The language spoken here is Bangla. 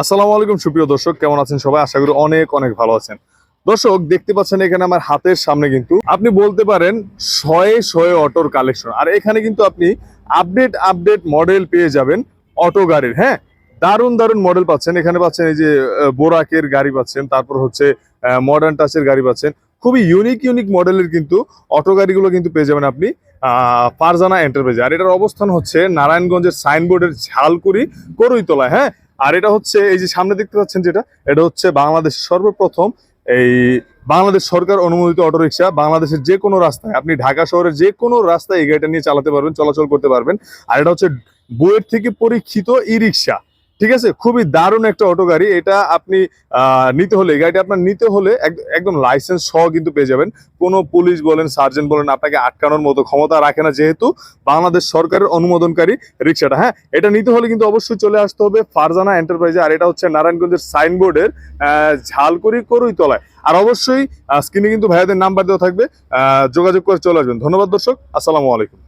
আসসালামু আলাইকুম, সুপ্রিয় দর্শক, কেমন আছেন সবাই? আশা করি অনেক অনেক ভালো আছেন। দর্শক, দেখতে পাচ্ছেন এখানে আমার হাতের সামনে কিন্তু আপনি বলতে পারেন শয়ে শয়ে অটোর কালেকশন আর এখানে কিন্তু আপনি আপডেট আপডেট মডেল পেয়ে যাবেন অটো গাড়ির হ্যাঁ? দারুণ দারুণ মডেল পাচ্ছেন। এখানে পাচ্ছেন এই যে বোরাকের গাড়ি পাচ্ছেন, তারপর হচ্ছে মডার্ন টাচের গাড়ি পাচ্ছেন। খুবই ইউনিক ইউনিক মডেলের কিন্তু অটো গাড়িগুলো কিন্তু পেয়ে যাবেন আপনি ফারজানা এন্টারপ্রাইজ আর এটার অবস্থান হচ্ছে নারায়ণগঞ্জের সাইনবোর্ডের ঝালকুড়ি, করইতলায় হ্যাঁ? আর এটা হচ্ছে, এই যে সামনে দেখতে পাচ্ছেন যেটা, এটা হচ্ছে বাংলাদেশের সর্বপ্রথম এই বাংলাদেশ সরকার অনুমোদিত অটোরিকশা বাংলাদেশের যে কোনো রাস্তায়। আপনি ঢাকা শহরের যে কোনো রাস্তায় এই গাড়িটা নিয়ে চালাতে পারবেন, চলাচল করতে পারবেন। আর এটা হচ্ছে বইয়ের থেকে পরীক্ষিত ই রিক্সা ঠিক আছে? খুবই দারুণ একটা অটো গাড়ি। এটা আপনি নিতে হলে, এই গাড়িটা আপনার নিতে হলে এক- একদম লাইসেন্স সহ কিন্তু পেয়ে যাবেন। কোনো পুলিশ বলেন সার্জেন্ট বলেন, আপনাকে আটকানোর মতো ক্ষমতা রাখে না, যেহেতু বাংলাদেশ সরকারের অনুমোদনকারী রিক্সাটা হ্যাঁ? এটা নিতে হলে কিন্তু অবশ্যই চলে আসতে হবে ফারজানা এন্টারপ্রাইজে আর এটা হচ্ছে নারায়ণগঞ্জের সাইনবোর্ডের ঝালকুড়ি করুই তলায় আর অবশ্যই স্ক্রিনে কিন্তু ভাইয়াদের নাম্বার দেওয়া থাকবে। যোগাযোগ করে চলে আসবেন। ধন্যবাদ দর্শক। আসসালামু আলাইকুম।